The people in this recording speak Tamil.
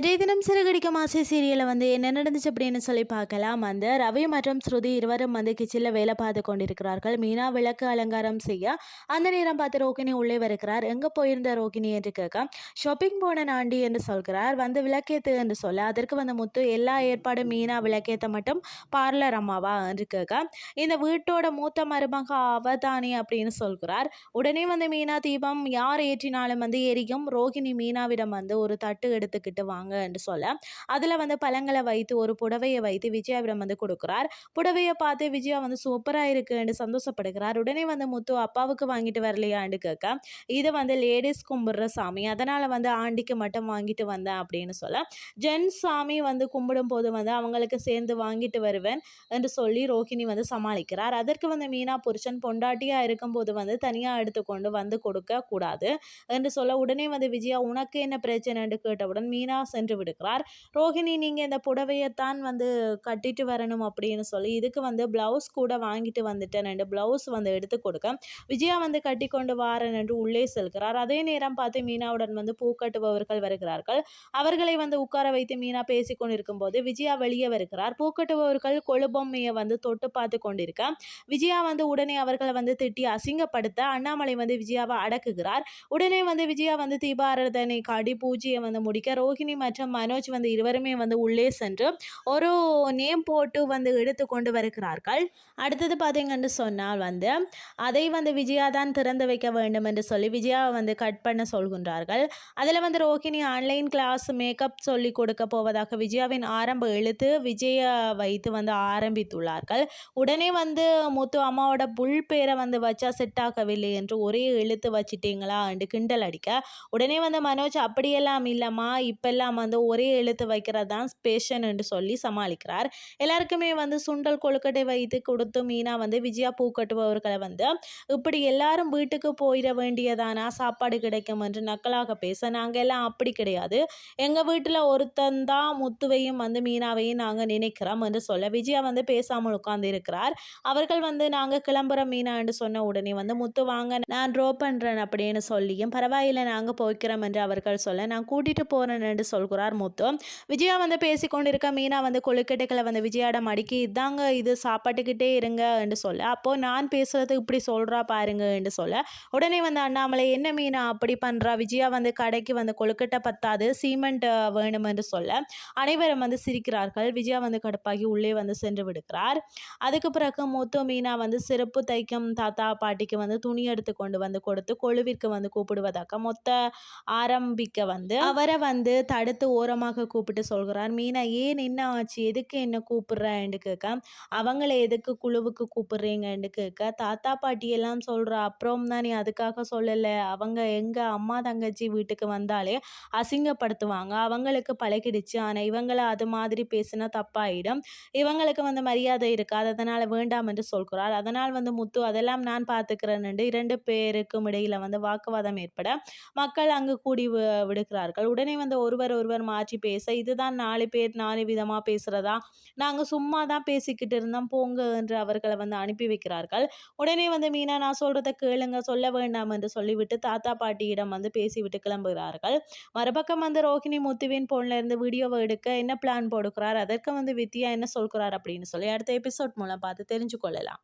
நேற்றைய தினம் சிறுகடிக்கும் ஆசை சீரியலில் வந்து என்ன நடந்துச்சு அப்படின்னு சொல்லி பார்க்கலாம். அந்த ரவி மற்றும் ஸ்ருதி இருவரும் வந்து கிச்சனில் வேலை பார்த்து கொண்டிருக்கிறார்கள். மீனா விளக்கு அலங்காரம் செய்ய அந்த நேரம் பார்த்து ரோகிணி உள்ளே வருகிறார். எங்கே போயிருந்த ரோகிணி? என்று கேட்க ஷாப்பிங் போன நாண்டி என்று சொல்கிறார். வந்து விளக்கேத்து என்று சொல்ல அதற்கு வந்து முத்து எல்லா ஏற்பாடும் மீனா விளக்கேத்த மட்டும் பார்லர் அம்மாவா? என்று கேட்க இந்த வீட்டோட மூத்த மருமக அவதானி அப்படின்னு சொல்கிறார். உடனே வந்து மீனா தீபம் யார் ஏற்றினாலும் வந்து எரியும். ரோகிணி மீனாவிடம் வந்து ஒரு தட்டு எடுத்துக்கிட்டு வாங்க என்று சொல்ல. அதில் வந்து பழங்களை வைத்து ஒரு புடவையை வைத்து விஜயாவிடம் வந்து கொடுக்குறார். புடவையை பார்த்து விஜயா வந்து சூப்பராக இருக்குன்னு சந்தோஷப்படுகிறார். உடனே வந்து முத்து அப்பாவுக்கு வாங்கிட்டு வரலையான்னு கேட்க இது வந்து லேடிஸ் கும்பிடுற சாமி. அதனால் வந்து ஆண்டிக்கு மட்டும் வாங்கிட்டு வந்தேன் அப்படின்னு சொல்ல. ஜென்ஸ் சாமி வந்து கும்பிடும் போது வந்து அவங்களுக்கு சேர்ந்து வாங்கிட்டு வருவேன் என்று சொல்லி ரோஹிணி வந்து சமாளிக்கிறார். அதற்கு வந்து மீனா புருஷன் பொண்டாட்டியாக இருக்கும்போது வந்து தனியாக எடுத்துக்கொண்டு வந்து கொடுக்க கூடாது என்று சொல்ல. உடனே வந்து விஜயா உனக்கு என்ன பிரச்சனைன்னு கேட்டவுடன் மீனா சென்று விடுகிறார். ரோஹிணி நீங்கள் இந்த புடவையைத்தான் வந்து கட்டிட்டு வரணும் அப்படின்னு சொல்லி இதுக்கு வந்து ப்ளவுஸ் கூட வாங்கிட்டு வந்துட்டேன். என்று ப்ளவுஸ் வந்து எடுத்து கொடுக்க விஜயா வந்து கட்டி கொண்டு வாரன் என்று உள்ளே செல்கிறார். அதே நேரம் பார்த்து மீனாவுடன் வந்து பூ கட்டுபவர்கள் வருகிறார்கள். அவர்களை வந்து உட்கார வைத்து மீனா பேசி கொண்டிருக்கும் போது விஜயா வெளியே வருகிறார். பூக்கட்டுபவர்கள் கொழுபொம்மையை வந்து தொட்டு பார்த்து கொண்டிருக்க. விஜயா வந்து உடனே அவர்களை வந்து திட்டி அசிங்கப்படுத்த அண்ணாமலை வந்து விஜயாவை அடக்குகிறார். உடனே வந்து விஜயா வந்து தீபாரதனை காடி பூஜையை வந்து முடிக்க ரோஹிணி மற்றும் மனோஜ் வந்து இருவருமே வந்து உள்ளே சென்று ஒரு நேம் போட்டு வந்து எடுத்து கொண்டு வருகிறார்கள். அடுத்தது பார்த்தீங்கன்னு சொன்னால் வந்து அதை வந்து விஜயா தான் திறந்து வைக்க வேண்டும் என்று சொல்லி விஜயாவை வந்து கட் பண்ண சொல்கின்றார்கள். அதில் வந்து ரோஹிணி ஆன்லைன் கிளாஸ் மேக்கப் சொல்லி கொடுக்க போவதாக விஜயாவின் ஆரம்ப எழுத்து விஜய வைத்து வந்து ஆரம்பித்துள்ளார்கள். உடனே வந்து முத்து அம்மாவோட புல் பேரை வந்து வச்சா செட் ஆகவில்லை என்று ஒரே எழுத்து வச்சிட்டீங்களா? என்று கிண்டல் அடிக்க. உடனே வந்து மனோஜ் அப்படியெல்லாம் இல்லைம்மா இப்பெல்லாம் வந்து ஒரே எழுத்து வைக்கிறது தான் ஸ்பேஷன் என்று சொல்லி சமாளிக்கிறார். எல்லாருக்குமே வந்து சுண்டல் கொழுக்கட்டை வைத்து கொடுத்து மீனா வந்து விஜயா பூ கட்டுபவர்களை வந்து இப்படி எல்லாரும் வீட்டுக்கு போயிட வேண்டியதானா? சாப்பாடு கிடைக்கும் என்று நக்கலாக பேச நாங்கள் எல்லாம் அப்படி கிடையாது. எங்கள் வீட்டில் ஒருத்தன் தான் முத்துவையும் வந்து மீனாவையும் நாங்கள் நினைக்கிறோம் என்று சொல்ல விஜயா வந்து பேசாமல் உட்கார்ந்து இருக்கிறார். அவர்கள் வந்து நாங்கள் கிளம்புற மீனா என்று சொன்ன உடனே வந்து முத்து வாங்க நான் ட்ரோ பண்ணுறேன் அப்படின்னு சொல்லியும் பரவாயில்லை நாங்கள் போய்க்கிறோம் என்று அவர்கள் சொல்ல நான் கூட்டிகிட்டு போகிறேன் என்று சொல்கிறார் முத்து. விஜயா வந்து பேசிக்கொண்டிருக்க மீனா வந்து கொழுக்கட்டைகளை வந்து விஜயாடம் அடிக்கி இதாங்க இது சாப்பாட்டுக்கிட்டே இருங்க என்று சொல்ல. அப்போது நான் பேசுகிறது இப்படி சொல்கிறா பாருங்க என்று சொல்ல. உடனே வந்து அண்ணாமலை என்ன மீனா அப்படி பண்ணுறா விஜயா வந்து கடைக்கு வந்து கொழுக்கட்டை பத்தாது சீமெண்ட் வேணும் என்று சொல்ல. அனைவரும் வந்து சிரிக்கிறார்கள். விஜயா வந்து கடுப்பாகி உள்ளே வந்து சென்று விடுகிறார். அதுக்கு பிறகு முத்து மீனா வந்து சிறப்பு தைக்கும் தாத்தா பாட்டிக்கு வந்து துணி எடுத்து கொண்டு வந்து கொடுத்து கொழுவிற்கு வந்து கூப்பிடுவதாக மொத்த ஆரம்பிக்க வந்து அவரை வந்து அடுத்து ஓரமாக கூப்பிட்டு சொல்கிறார் மீனா ஏன் என்ன ஆச்சு? எதுக்கு என்ன கூப்பிடுறேன்னு கேட்க அவங்கள எதுக்கு குழுவுக்கு கூப்பிடுறீங்கன்னு கேட்க தாத்தா பாட்டி எல்லாம் சொல்கிற அப்புறம் தான் நீ அதுக்காக சொல்லலை. அவங்க எங்கள் அம்மா தங்கச்சி வீட்டுக்கு வந்தாலே அசிங்கப்படுத்துவாங்க. அவங்களுக்கு பழகிடுச்சு. ஆனால் இவங்களை அது மாதிரி பேசினா தப்பாயிடும். இவங்களுக்கு வந்து மரியாதை இருக்காது. அதனால் வேண்டாம் என்று சொல்கிறார். அதனால் வந்து முத்து அதெல்லாம் நான் பார்த்துக்கிறேன் இரண்டு பேருக்கும் இடையில் வந்து வாக்குவாதம் ஏற்பட மக்கள் அங்கு கூடி விடுகிறார்கள். உடனே வந்து ஒருவர் ஒருவர் மாற்றி பேச இதுதான் நாலு பேர் நாலு விதமாக பேசுகிறதா நாங்கள் சும்மா தான் பேசிக்கிட்டு இருந்தோம் போங்க என்று அவர்களை வந்து அனுப்பி வைக்கிறார்கள். உடனே வந்து மீனா நான் சொல்கிறத கேளுங்க சொல்ல வேண்டாம் என்று சொல்லிவிட்டு தாத்தா பாட்டியிடம் வந்து பேசிவிட்டு கிளம்புகிறார்கள். மறுபக்கம் வந்து ரோஹிணி முத்துவின் போன்ல இருந்து வீடியோவை எடுக்க என்ன பிளான் போடுக்கிறார் அதற்கு வந்து வித்யா என்ன சொல்கிறார் அப்படின்னு சொல்லி அடுத்த எபிசோட் மூலம் பார்த்து தெரிஞ்சு கொள்ளலாம்.